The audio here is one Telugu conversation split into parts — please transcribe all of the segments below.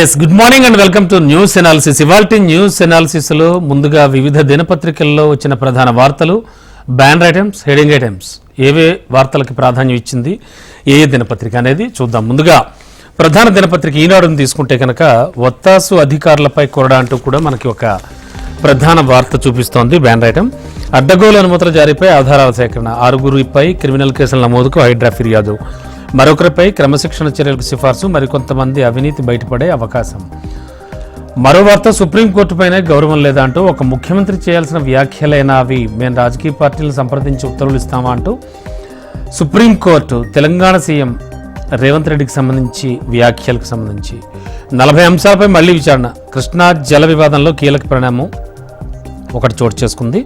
Yes good morning and welcome to news analysis ఇవాల్టి న్యూస్ ఎనాలిసిస్లో ముందుగా వివిధ దినపత్రికల్లో వచ్చిన ప్రధాన వార్తలు బ్యానర్ ఐటమ్స్ హెడింగ్ ఐటమ్స్ ఏవే వార్తలకు ప్రాధాన్యం ఇచ్చింది ఏ ఏ దినపత్రిక అనేది చూద్దాం ముందుగా. ప్రధాన దినపత్రిక ఈనాడును తీసుకుంటే కనుక ఒత్తాసు అధికారులపై కొరడా అంటూ కూడా మనకి ఒక ప్రధాన వార్త చూపిస్తోంది బ్యానర్ ఐటమ్ అడ్డగోలు అనుమతుల జారీపై ఆధారాల సేకరణ. ఆరుగురిపై క్రిమినల్ కేసుల నమోదుకు హైడ్రా ఫిర్యాదు. మరొకరిపై క్రమశిక్షణ చర్యలకు సిఫార్సు మరికొంతమంది అవినీతి బయటపడే అవకాశం. మరో వార్త సుప్రీంకోర్టుపైనే గౌరవం లేదా అంటూ ఒక ముఖ్యమంత్రి చేయాల్సిన వ్యాఖ్యలైనా అవి మేము రాజకీయ పార్టీలను సంప్రదించి ఉత్తర్వులు ఇస్తామా అంటూ సుప్రీంకోర్టు తెలంగాణ సీఎం రేవంత్ రెడ్డికి సంబంధించి వ్యాఖ్యలకు సంబంధించి నలభై అంశాలపై మళ్ళీ విచారణ. కృష్ణా జల వివాదంలో కీలక పరిణామం ఒకటి చోటు చేసుకుంది.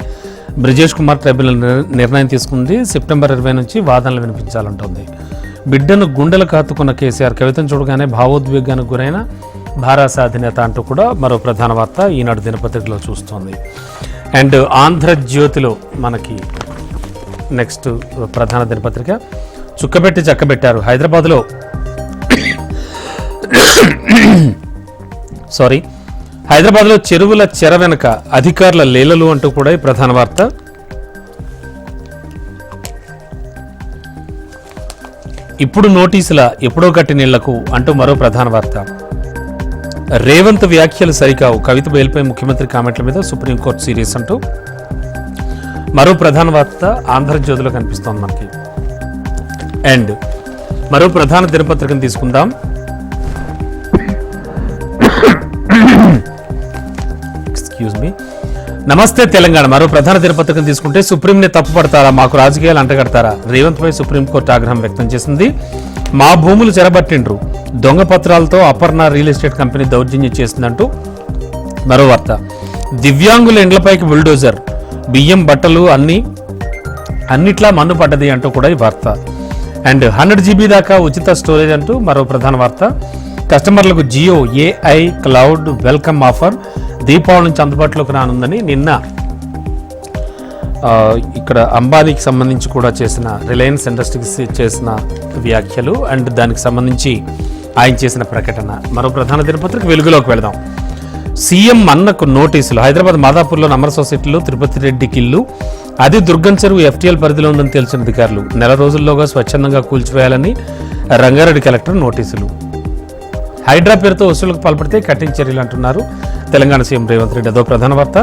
బ్రిజేష్ కుమార్ ట్రైబ్యునల్ నిర్ణయం తీసుకుంది. సెప్టెంబర్ ఇరవై నుంచి వాదనలు వినిపించాలంటోంది. బిడ్డను గుండెలు కాతుకున్న కేసీఆర్ కవితను చూడగానే భావోద్వేగానికి గురైన భారాస అధినేత అంటూ కూడా మరో ప్రధాన వార్త ఈనాడు దినపత్రికలో చూస్తోంది. అండ్ ఆంధ్రజ్యోతిలో మనకి నెక్స్ట్ ప్రధాన దినపత్రిక. చుక్కబెట్టి చక్కబెట్టారు. హైదరాబాద్లో సారీ. హైదరాబాద్లో చెరువుల చెర వెనుక అధికారుల లీలలు అంటూ కూడా ఈ ప్రధాన వార్త. ఇప్పుడు నోటీసుల ఎప్పుడో కట్టి నీళ్ళకు అంటూ మరో ప్రధాన వార్త. రేవంత్ వ్యాఖ్యలు సరికావు. కవిత బెయిల్పై ముఖ్యమంత్రి కామెంట్ల మీద సుప్రీంకోర్టు సీరియస్ అంటూ మరో ప్రధాన వార్త ఆంధ్రజ్యోతిలో కనిపిస్తోంది మనకి. అండ్ మరో ప్రధాన దినపత్రికను తీసుకుందాం. ఎక్స్క్యూజ్ మీ నమస్తే తెలంగాణ. మరో ప్రధాన దినపత్రికను తీసుకుంటే సుప్రీంని తప్పుపడతారా మాకు రాజకీయాలు అంటగడతారా? రేవంత్ పై సుప్రీంకోర్టు ఆగ్రహం వ్యక్తం చేసింది. మా భూములు చెరబట్టిండ్రు. దొంగ పత్రాలతో అపర్ణ రియల్ ఎస్టేట్ కంపెనీ దౌర్జన్యం చేసిందంటూ మరో వార్త. దివ్యాంగుల ఇండ్లపైకి బుల్డోజర్ బియ్యం బట్టలు అన్నీ అన్నిట్లా మన్ను పడ్డది అంటూ కూడా ఈ వార్త. అండ్ హండ్రెడ్ జీబీ దాకా ఉచిత స్టోరేజ్ అంటూ మరో ప్రధాన వార్త. కస్టమర్లకు Jio AI cloud welcome offer Deepavali నుంచి అందుబాటులోకి రానుందని నిన్న ఇక్కడ అంబానీకి సంబంధించి కూడా చేసిన రిలయన్స్ ఇండస్ట్రీస్ చేసిన వ్యాఖ్యలు అండ్ దానికి సంబంధించి ఆయన చేసిన ప్రకటన. మరో ప్రధాన దినపత్రిక వెలుగులోకి వెళదాం. సీఎం అన్నకు నోటీసులు. హైదరాబాద్ మాదాపూర్లో అమర సొసైటీలో తిరుపతి రెడ్డికి ఇల్లు అది దుర్గం చెరువు ఎఫ్టీఎల్ పరిధిలో ఉందని తెలిసిన అధికారులు. నెల రోజుల్లోగా స్వచ్ఛందంగా కూల్చివేయాలని రంగారెడ్డి కలెక్టర్ నోటీసులు. హైడ్రా పేరుతో వసూలుకు పాల్పడితే కఠిన చర్యలు అంటున్నారు. తెలంగాణ సీఎం రేవంత్ రెడ్డి అదో ప్రధాన వార్త.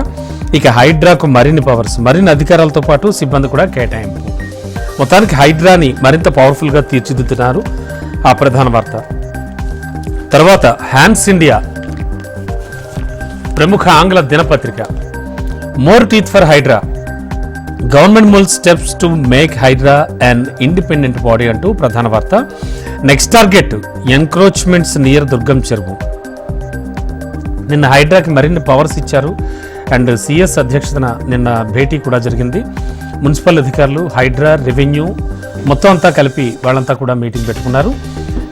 ఇక హైడ్రాకు మరిన్ని పవర్స్ మరిన్ని అధికారాలతో పాటు సిబ్బంది కూడా కేటాయింపు. మొత్తానికి హైడ్రాని మరింత పవర్ఫుల్గా తీర్చిదిద్దుతున్నారు ఆ ప్రధాన వార్త. తర్వాత హ్యాండ్స్ ఇండియా. ప్రముఖ ఆంగ్ల దినపత్రిక. More teeth for HYDRAA government mulls steps to make HYDRAA and independent body అంటూ ప్రధాన వార్త. Next target encroachments near Durgam Cheruvu నిన్న హైడ్రాకి మరిన్ని పవర్స్ ఇచ్చారు. అండ్ సిఎస్ అధ్యక్షతన నిన్న భేటీ కూడా జరిగింది. మున్సిపల్ అధికారులు హైడ్రా రెవెన్యూ మొత్తం అంతా కలిపి వాళ్ళంతా కూడా మీటింగ్ పెట్టుకున్నారు.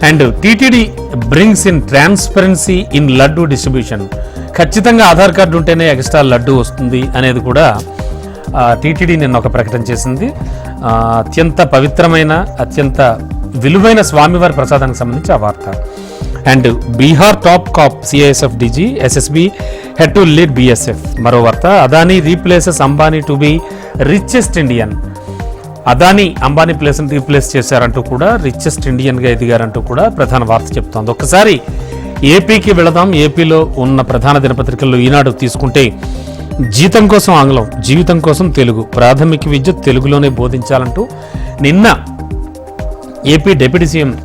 And TTD brings in transparency in laddu distribution. ఖచ్చితంగా ఆధార్ కార్డు ఉంటేనే ఎక్స్ట్రా లడ్డు వస్తుంది అనేది కూడా టీటీడీ నిన్న ఒక ప్రకటన చేసింది. అత్యంత పవిత్రమైన అత్యంత విలువైన స్వామివారి ప్రసాదానికి సంబంధించి ఆ వార్త. And Bihar top cop CISF DG SSB head to lead BSF మరో వార్త Adani replaces Ambani to be richest Indian Adani Ambani ప్లేస్ని రీప్లేస్ చేశారంటూ కూడా రిచెస్ట్ ఇండియన్గా ఎదిగారంటూ కూడా ప్రధాన వార్త చెప్తోంది. ఒక్కసారి ఏపీకి వెళదాం. ఏపీలో ఉన్న ప్రధాన దినపత్రికల్లో ఈనాడు తీసుకుంటే జీతం కోసం ఆంగ్లం జీవితం కోసం తెలుగు ప్రాథమిక విద్య తెలుగులోనే బోధించాలంటూ నిన్న AP deputy CM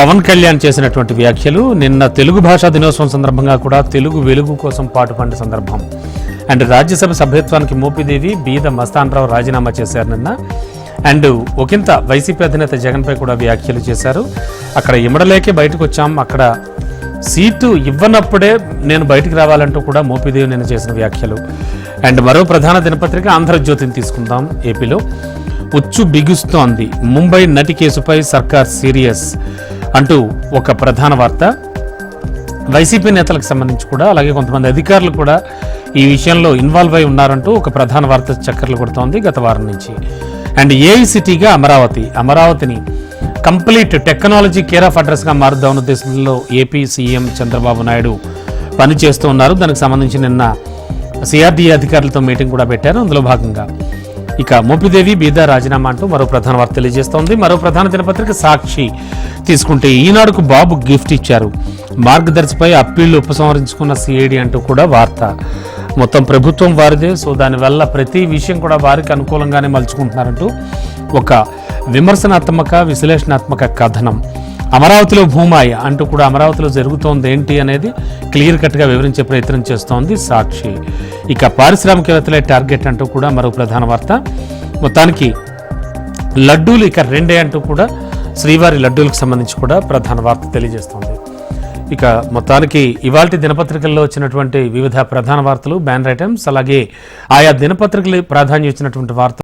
Pawan Kalyan చేసినటువంటి వ్యాఖ్యలు నిన్న తెలుగు భాషా దినోత్సవం సందర్భంగా కూడా తెలుగు వెలుగు కోసం పాటుపడిన సందర్భం. అండ్ రాజ్యసభ సభ్యత్వానికి మోపిదేవి బీద మస్తాన్రావు రాజీనామా చేశారు నిన్న. అండ్ ఒకంత వైసీపీ అధినేత జగన్పై కూడా వ్యాఖ్యలు చేశారు. అక్కడ ఇమడలేకే బయటకు వచ్చాం అక్కడ సీటు ఇవ్వనప్పుడే నేను బయటికి రావాలంటూ కూడా మోపిదేవి నిన్న చేసిన వ్యాఖ్యలు. అండ్ మరో ప్రధాన దినపత్రిక ఆంధ్రజ్యోతిని తీసుకుందాం ఏపీలో. ఉచ్చు బిగుస్తోంది. ముంబై నటి కేసుపై సర్కార్ సీరియస్. అంటూ ఒక ప్రధాన వార్త. వైసీపీ నేతలకు సంబంధించి కూడా అలాగే కొంతమంది అధికారులు కూడా ఈ విషయంలో ఇన్వాల్వ్ అయి ఉన్నారంటూ ఒక ప్రధాన వార్త చక్కర్లు కొడుతోంది గత వారం నుంచి. అండ్ ఏఐసిటీగా అమరావతి అమరావతిని కంప్లీట్ టెక్నాలజీ కేర్ ఆఫ్ అడ్రస్గా మారుద్దామన్న ఉద్దేశంలో ఏపీ సీఎం చంద్రబాబు నాయుడు పనిచేస్తూ ఉన్నారు. దానికి సంబంధించి నిన్న సిఆర్డీఏ అధికారులతో మీటింగ్ కూడా పెట్టారు. అందులో భాగంగా ఇక మోపిదేవి బీదా రాజీనామా అంటూ మరో ప్రధాన వార్త తెలియజేస్తోంది. మరో ప్రధాన దినపత్రిక సాక్షి తీసుకుంటే ఈనాడుకు బాబు గిఫ్ట్ ఇచ్చారు. మార్గదర్శిపై అప్పీళ్ళు ఉపసంహరించుకున్న సిఐడి అంటూ కూడా వార్త. మొత్తం ప్రభుత్వం వారిదే సో దానివల్ల ప్రతి విషయం కూడా వారికి అనుకూలంగానే మలుచుకుంటున్నారంటూ ఒక విమర్శనాత్మక విశ్లేషణాత్మక కథనం. అమరావతిలో భూమాయ అంటూ కూడా అమరావతిలో జరుగుతోంది ఏంటి అనేది క్లియర్ కట్గా వివరించే ప్రయత్నం చేస్తోంది సాక్షి. ఇక పారిశ్రామికవేత్తలే టార్గెట్ అంటూ కూడా మరో ప్రధాన వార్త. మొత్తానికి లడ్డూలు ఇక రెండే అంటూ కూడా శ్రీవారి లడ్డూలకు సంబంధించి కూడా ప్రధాన వార్త తెలియజేస్తోంది. ఇక మొత్తానికి ఇవాల్టి దినపత్రికల్లో వచ్చినటువంటి వివిధ ప్రధాన వార్తలు బ్యానర్ ఐటమ్స్ అలాగే ఆయా దినపత్రికలు ప్రాధాన్యం ఇచ్చినటువంటి వార్తలు